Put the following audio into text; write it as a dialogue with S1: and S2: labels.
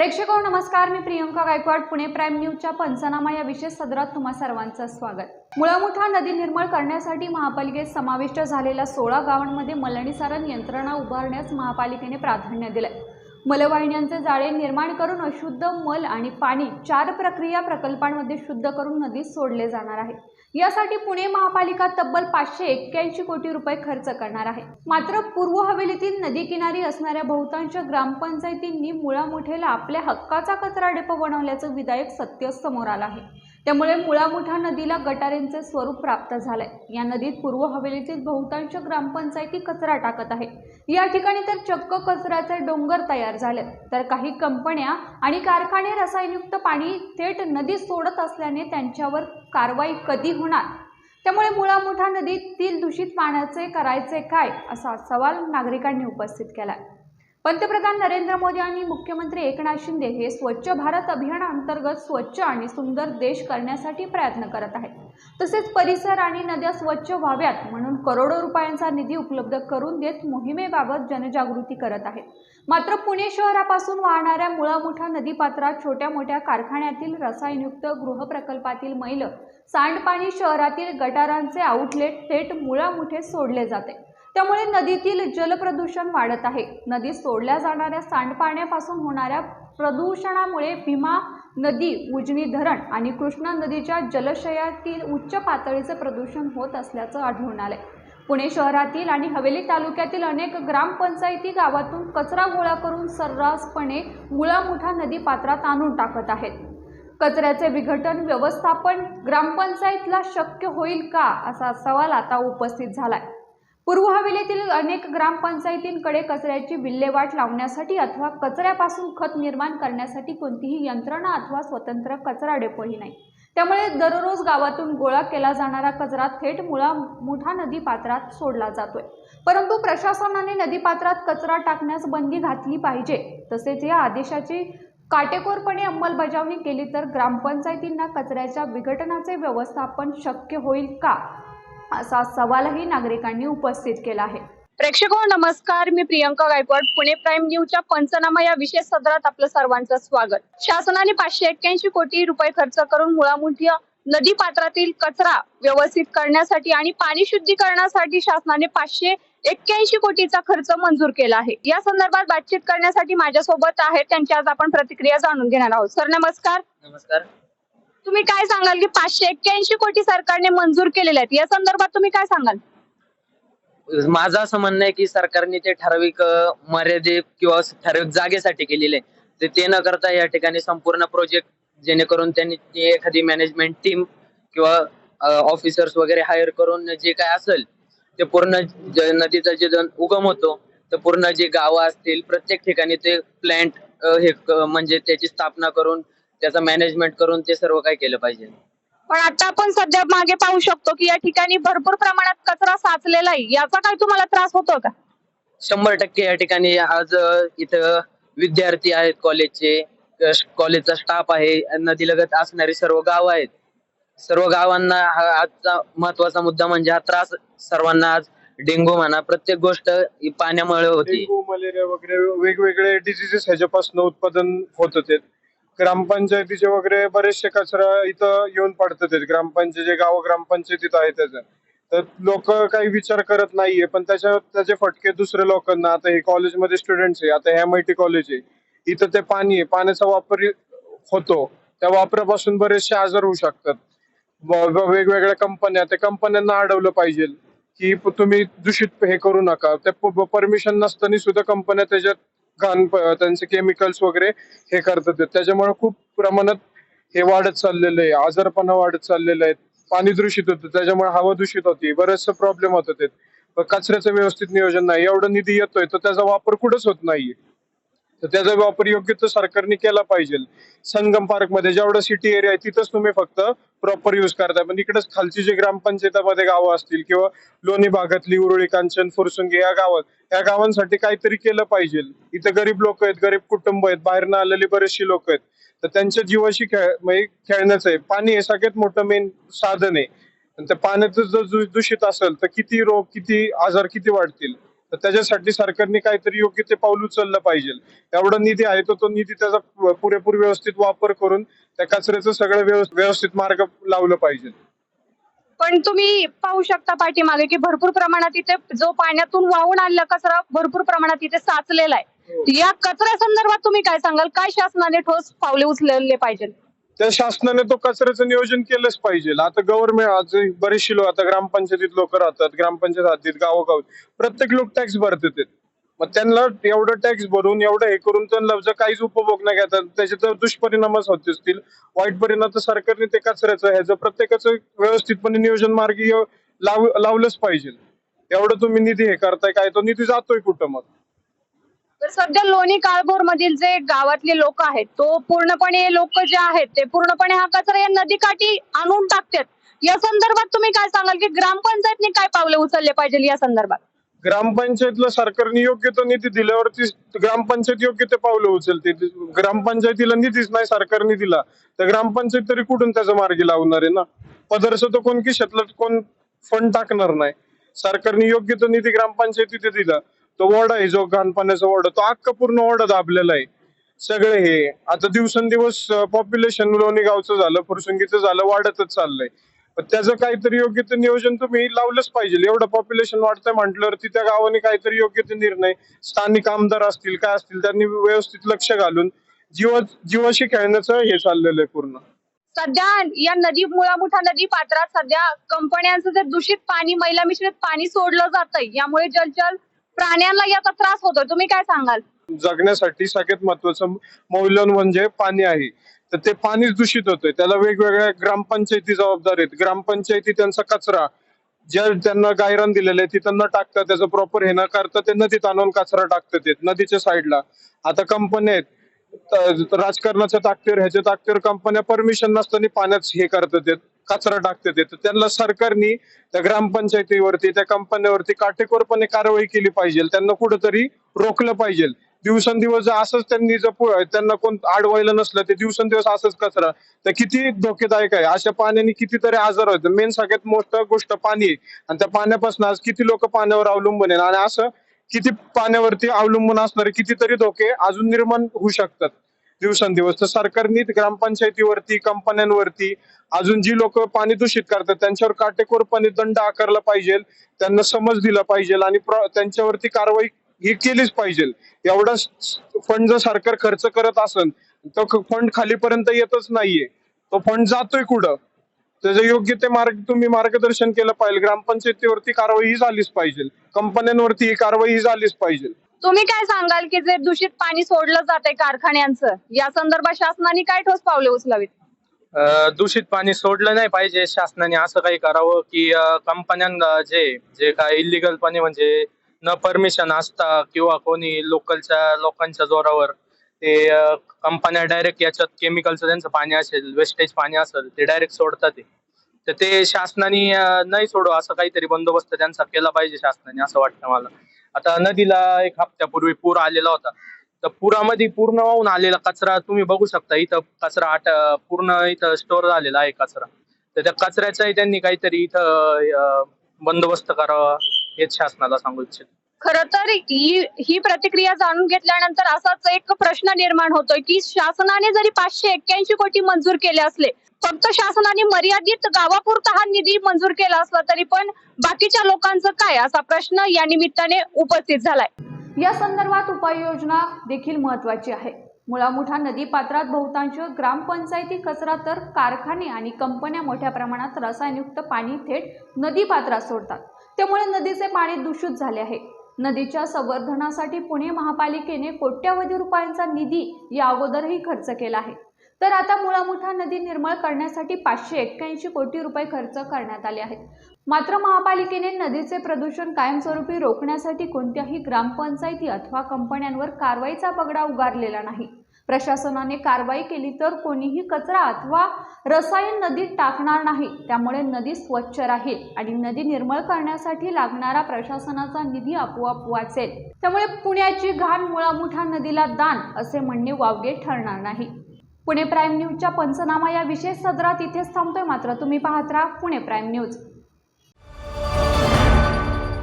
S1: प्रेक्षक हो, नमस्कार. मी प्रियंका गायकवाड पुणे प्राईम न्यूजच्या पंचनामा या विशेष सदरात तुम्हा सर्वांचं स्वागत. मुळामुठा नदी निर्मळ करण्यासाठी महापालिकेत समाविष्ट झालेल्या सोळा गावांमध्ये मलणीसारण यंत्रणा उभारण्यास महापालिकेने प्राधान्य दिलं मलवाहिन्यांचे जाळे निर्माण करून अशुद्ध मल आणि पाणी चार प्रक्रिया प्रकल्पांमध्ये शुद्ध करून नदीत सोडले जाणार आहे. यासाठी पुणे महापालिका तब्बल पाचशे एक्क्याऐंशी कोटी रुपये खर्च करणार आहे. मात्र पूर्व हवेलीतील नदी किनारी असणाऱ्या बहुतांश ग्रामपंचायतींनी मुळामुठेला आपल्या हक्काचा कचरा डेपो बनवल्याचं विधायक सत्य समोर आलं आहे. त्यामुळे मुळामुठा नदीला गटारेंचे स्वरूप प्राप्त झालंय. या नदीत पूर्व हवेलीतील बहुतांश ग्रामपंचायती कचरा टाकत आहे. या ठिकाणी तर चक्क कचऱ्याचे डोंगर तयार झाले तर काही कंपन्या आणि कारखाने रसायनयुक्त पाणी थेट नदीत सोडत असल्याने त्यांच्यावर कारवाई कधी होणार? त्यामुळे मुळामुठा नदीतील दूषित पाण्याचे करायचे काय? असा सवाल नागरिकांनी उपस्थित केला पंतप्रधान नरेंद्र मोदी आणि मुख्यमंत्री एकनाथ शिंदे हे स्वच्छ भारत अभियानाअंतर्गत स्वच्छ आणि सुंदर देश करण्यासाठी प्रयत्न करत आहेत. तसेच परिसर आणि नद्या स्वच्छ व्हाव्यात म्हणून करोडो रुपयांचा निधी उपलब्ध करून देत मोहिमेबाबत जनजागृती करत आहेत. मात्र पुणे शहरापासून वाहणाऱ्या मुळामुठा नदीपात्रात छोट्या मोठ्या कारखान्यातील रसायनयुक्त गृहप्रकल्पातील मैल सांडपाणी शहरातील गटारांचे आउटलेट थेट मुळामुठे सोडले जाते. त्यामुळे नदीतील जलप्रदूषण वाढत आहे. नदीत सोडल्या जाणाऱ्या सांडपाण्यापासून होणाऱ्या प्रदूषणामुळे भीमा नदी उजनी धरण आणि कृष्णा नदीच्या जलाशयातील उच्च पातळीचे प्रदूषण होत असल्याचं आढळून आलंय. पुणे शहरातील आणि हवेली तालुक्यातील अनेक ग्रामपंचायती गावातून कचरा गोळा करून सर्रासपणे मुळामुठा नदी पात्रात आणून टाकत आहेत. कचऱ्याचे विघटन व्यवस्थापन ग्रामपंचायतला शक्य होईल का असा सवाल आता उपस्थित झाला आहे पूर्व हवेलीतील अनेक ग्रामपंचायतींकडे कचऱ्याची विल्हेवाट लावण्यासाठी अथवा कचऱ्यापासून खत निर्माण करण्यासाठी कोणतीही यंत्रणा अथवा स्वतंत्र कचरा डेपोही नाही. त्यामुळे दररोज गावातून गोळा केला जाणारा कचरा थेट मुळा मोठा नदी पात्रात सोडला जातोय. परंतु प्रशासनाने नदीपात्रात कचरा टाकण्यास बंदी घातली पाहिजे तसेच या आदेशाची काटेकोरपणे अंमलबजावणी केली तर ग्रामपंचायतींना कचऱ्याच्या विघटनाचे व्यवस्थापन शक्य होईल का? असा सवालही नागरिकांनी उपस्थित केला आहे.
S2: प्रेक्षक हो, नमस्कार. मी प्रियंका गायकवाड पुणे प्राईम न्यूजच्या पंचनामा या विशेष सदरात आपलं सर्वांचं स्वागत. शासनाने पाचशे एक्क्याऐंशी कोटी रुपये खर्च करून मुळामुठी नदी पात्रातील कचरा व्यवस्थित करण्यासाठी आणि पाणी शुद्धीकरणासाठी शासनाने पाचशे एक्क्याऐंशी कोटीचा खर्च मंजूर केला आहे. या संदर्भात बातचीत करण्यासाठी माझ्यासोबत आहेत. त्यांची आज आपण प्रतिक्रिया जाणून घेणार आहोत. सर नमस्कार.
S3: नमस्कार.
S2: तुम्ही काय सांगाल की पाचशे एक्क्याऐंशी कोटी सरकारने मंजूर केलेले आहेत या संदर्भात तुम्ही काय सांगाल
S3: माझं असं म्हणणं आहे की सरकारने ते ठराविक अ, मर्यादे किंवा ठराविक जागेसाठी केलेले आहे. ते ते न करता या ठिकाणी संपूर्ण प्रोजेक्ट जेणेकरून त्यांनी ती एखादी मॅनेजमेंट टीम किंवा ऑफिसर्स वगैरे हायर करून जे काय असेल ते पूर्ण ज- नदीचा जे जण उगम होतो तर पूर्ण जे गावं असतील प्रत्येक ठिकाणी ते प्लॅन्ट हे क- म्हणजे त्याची स्थापना करून त्याचं मॅनेजमेंट करून ते सर्व काय केलं पाहिजे.
S2: पण आता आपण सध्या मागे पाहू शकतो की या ठिकाणी भरपूर प्रमाणात कचरा साचलेला आहे. याचा काय तुम्हाला त्रास होतो का?
S3: शंभर टक्के या ठिकाणी आज अ, इथं विद्यार्थी आहेत कॉलेजचे अ, कॉलेजचा स्टाफ आहे. नदीलगत असणारी सर्व गाव आहेत. सर्व गावांना हा आजचा महत्त्वाचा मुद्दा म्हणजे हा त्रास सर्वांना आज डेंगू म्हणा प्रत्येक गोष्ट ही पाण्यामुळे होती.
S4: डेंग्यू मलेरिया वगैरे वेगवेगळे डिझिजेस ह्याच्यापासून उत्पादन होत होते. ग्रामपंचायतीचे वगैरे बरेचसे कचरा इथं येऊन पडतात आहेत. ग्रामपंचायत जे गाव ग्रामपंचायतीत आहे त्याचं. तर लोक काही विचार करत नाहीये पण त्याच्या त्याचे फटके दुसऱ्या लोकांना. आता हे कॉलेजमध्ये स्टुडंट्स आहे आता एम आय टी कॉलेज आहे. इथं ते पाणी आहे पाण्याचा वापर होतो. त्या वापरापासून बरेचसे आजार होऊ शकतात. वेगवेगळ्या कंपन्या त्या कंपन्यांना अडवलं पाहिजे. की तुम्ही दूषित हे करू नका. त्या परमिशन नसताना सुद्धा कंपन्या त्याच्यात घाण प- त्यांचे केमिकल्स वगैरे हे करतात. त्याच्यामुळे खूप प्रमाणात हे वाढत चाललेलं आहे. आजारपणा वाढत चाललेलं आहे पाणी दूषित होतं. त्याच्यामुळे हवा दूषित होती. बरेचसे प्रॉब्लेम होत आहेत कचऱ्याचं व्यवस्थित नियोजन नाही. एवढं निधी येतोय तर त्याचा वापर कुठंच होत नाहीये. तर त्याचा वापर योग्य तो सरकारने केला पाहिजे. संगम पार्कमध्ये जेवढं सिटी एरिया आहे तिथंच तुम्ही फक्त प्रॉपर युज करताय. पण इकडेच खालची जी ग्रामपंचायतामध्ये गावं असतील किंवा लोणी भागातली उरुळी कांचन फुरसुंगी या गावात या गावांसाठी काहीतरी केलं पाहिजे. इथं गरीब लोक आहेत गरीब कुटुंब आहेत बाहेरनं आलेली बरेचशी लोक आहेत. तर त्यांच्या जीवाशी खेळ म्हणजे खेळण्याचं आहे. पाणी हे सगळ्यात मोठं मेन साधन आहे. आणि त्या पाण्याचं जर दू- दूषित असेल तर किती रोग किती आजार किती वाढतील? तर त्याच्यासाठी सरकारने काहीतरी योग्य ते पाऊल उचललं पाहिजे. एवढा निधी आहे तर तो निधी त्याचा पुरेपूर व्यवस्थित वापर करून त्या कचऱ्याचं सगळं व्यवस- व्यवस्थित मार्ग लावलं पाहिजे.
S2: पण तुम्ही पाहू शकता पाठीमागे की भरपूर प्रमाणात इथे जो पाण्यातून वाहून आलेला कचरा भरपूर प्रमाणात इथे साचलेला आहे. या कचऱ्या संदर्भात तुम्ही काय सांगाल? काय शासनाने ठोस पावले उचलले पाहिजे
S4: त्या शासनाने तो कचऱ्याचं नियोजन केलंच पाहिजे. आता गव्हर्नमेंट आज बरेचशी लोक आता ग्रामपंचायतीत लोक राहतात ग्रामपंचायत हद्दीत गावोगाव. प्रत्येक लोक टॅक्स भरतात ते. मग त्यांना एवढं टॅक्स भरून एवढं हे करून त्यांना जर काहीच उपभोग नाही घेतात त्याचे तर दुष्परिणामच होत असतील. वाईट परिणाम तर सरकारने ते कचऱ्याचं ह्याचं प्रत्येकाचं व्यवस्थितपणे नियोजन मार्गी लाव लावलंच पाहिजे. एवढं तुम्ही निधी हे करताय काय तो निधी जातोय कुठं मग?
S2: तर सध्या लोणी काळभोर मधील जे गावातले लोक आहेत तो पूर्णपणे लोक जे आहेत ते पूर्णपणे हा कचरा या नदीकाठी आणून टाकतात. या संदर्भात तुम्ही काय सांगाल की ग्रामपंचायतने काय पावले उचलले पाहिजे या संदर्भात?
S4: ग्रामपंचायतला सरकारने योग्य तो निधी दिल्यावरती ग्रामपंचायत योग्य ते पावलं उचलते. ग्रामपंचायतीला निधीच नाही सरकारने दिला. तर ग्रामपंचायत तरी कुठून त्याचा मार्गी लावणार आहे ना? पदरचं तर कोण खिशातलं कोण फंड टाकणार नाही. सरकारने योग्य तो निधी ग्रामपंचायतीत दिला. तो वॉर्ड आहे जो घाणपाण्याचा वॉर्ड तो अख्खा पूर्ण वॉर्ड दाबलेला आहे. सगळे हे. आता दिवसेंदिवस पॉप्युलेशन लोणी गावचं झालं फुरसुंगीचं झालं वाढतच चाललंय. त्याचं काहीतरी योग्य ते नियोजन तुम्ही लावलंच पाहिजे. एवढं पॉप्युलेशन वाढतंय म्हटल्यावरती त्या गावाने काहीतरी योग्य ते निर्णय स्थानिक आमदार असतील काय असतील त्यांनी व्यवस्थित लक्ष घालून जीव जीवाशी खेळण्याचं हे चाललेलं आहे पूर्ण.
S2: सध्या या नदी मुळामुठा नदी पात्रात सध्या कंपन्यांचं जे दूषित पाणी मैला मिश्रित पाणी सोडलं जात यामुळे जलचर प्राण्यांना याचा त्रास होतोय. तुम्ही काय सांगाल?
S4: जगण्यासाठी सगळ्यात महत्वाचं मौल्यवान म्हणजे पाणी आहे. तर ते पाणीच दूषित होतंय. त्याला वेगवेगळ्या ग्रामपंचायती जबाबदार आहेत. ग्रामपंचायती त्यांचा कचरा. ज्या त्यांना गायरान दिलेलं आहे तिथं न टाकता त्याचं प्रॉपर हे न करता ते नदीत आणून कचरा टाकतात नदीच्या साईडला आता कंपन्या आहेत. राजकारणाच्या ताकदीवर ह्याच्या ताकदीवर कंपन्या परमिशन नसताना पाण्यात हे करतात कचरा टाकतात तर त्यांना सरकारनी त्या ग्रामपंचायतीवरती त्या कंपन्यावरती काटेकोरपणे कारवाई केली पाहिजे. त्यांना कुठंतरी रोखलं पाहिजे. दिवसेंदिवस जर असंच त्यांनी जर त्यांना कोण अडवायला नसलं ते दिवसेंदिवस असंच कचरा. तर किती धोकेदायक आहे. अशा पाण्याने कितीतरी आजार होतात. मेन सगळ्यात मोठं गोष्ट पाणी आहे. आणि त्या पाण्यापासून आज किती लोक पाण्यावर अवलंबून आहे आणि असं किती पाण्यावरती अवलंबून असणारे कितीतरी धोके अजून निर्माण होऊ शकतात. दिवसेंदिवस. तर सरकारने ग्रामपंचायतीवरती कंपन्यांवरती अजून जी लोक पाणी दूषित करतात त्यांच्यावर काटेकोरपणे दंड आकारला पाहिजे त्यांना समज दिला पाहिजे आणि त्यांच्यावरती कारवाई ही केलीच पाहिजे. एवढा फंड जर सरकार खर्च करत असेल तो फंड खालीपर्यंत येतच नाहीये. तो फंड जातोय कुठं? त्याचं योग्य ते मार्ग तुम्ही मार्गदर्शन केलं पाहिजे. ग्रामपंचायतीवरती कारवाई ही झालीच पाहिजे. कंपन्यांवरती ही कारवाई ही झालीच पाहिजे.
S2: तुम्ही काय सांगाल की जे दूषित पाणी सोडलं जातंय कारखान्यांचं? या संदर्भात शासनाने काय ठोस पावले उचलावीत?
S3: दूषित पाणी सोडलं नाही पाहिजे शासनाने. असं काही करावं की कंपन्यांना जे जे काय इलिगल पाणी म्हणजे न परमिशन असता किंवा कोणी लोकलच्या लोकांच्या जोरावर ते कंपन्या डायरेक्ट याच्यात केमिकलचं त्यांचं पाणी असेल वेस्टेज पाणी असेल ते डायरेक्ट सोडतात ते. तर ते शासनाने नाही सोडू असं काहीतरी बंदोबस्त त्यांचा केला पाहिजे शासनाने असं वाटतं मला. आता नदीला एक हप्त्यापूर्वी पूर आलेला होता. तर पुरामध्ये पूर्ण वाहून आलेला कचरा तुम्ही बघू शकता इथं कचरा आट पूर्ण इथं स्टोर झालेला आहे कचरा. तर त्या कचऱ्याचाही त्यांनी काहीतरी इथं बंदोबस्त करावा हेच शासनाला सांगू इच्छित.
S2: खर तर ही ही प्रतिक्रिया जाणून घेतल्यानंतर असाच एक प्रश्न निर्माण होतोय की शासनाने जरी पाचशे एक्क्याऐंशी कोटी मंजूर केले असले फक्त शासनाने मर्यादित गावापुरता हा निधी मंजूर केला असला तरी पण बाकीच्या लोकांचं काय असा प्रश्न या निमित्ताने उपस्थित झालाय.
S1: या संदर्भात उपाययोजना देखील महत्त्वाची आहे. मुळामुठा नदी पात्रात बहुतांश ग्रामपंचायती कचरा तर कारखाने आणि कंपन्या मोठ्या प्रमाणात रसायनयुक्त पाणी थेट नदी पात्रात सोडतात. त्यामुळे नदीचे पाणी दूषित झाले आहे. नदीच्या संवर्धनासाठी पुणे महापालिकेने कोट्यवधी रुपयांचा निधी या अगोदरही खर्च केला आहे. तर आता मुळामुठा नदी निर्मळ करण्यासाठी पाचशे एक्क्याऐंशी कोटी रुपये खर्च करण्यात आले आहेत. मात्र महापालिकेने नदीचे प्रदूषण कायमस्वरूपी रोखण्यासाठी कोणत्याही ग्रामपंचायती अथवा कंपन्यांवर कारवाईचा पगडा उगारलेला नाही. प्रशासनाने कारवाई केली तर कोणीही कचरा अथवा रसायन नदीत टाकणार नाही. त्यामुळे नदी स्वच्छ राहील आणि नदी निर्मळ करण्यासाठी लागणारा प्रशासनाचा निधी आपोआप वाचेल. त्यामुळे पुण्याची घाण मुळामुठा नदीला दान असे म्हणणे वावगे ठरणार नाही. पुणे प्राईम न्यूजच्या पंचनामा या विशेष सदरात इथेच थांबतोय. मात्र तुम्ही पाहत राहा पुणे प्राईम न्यूज.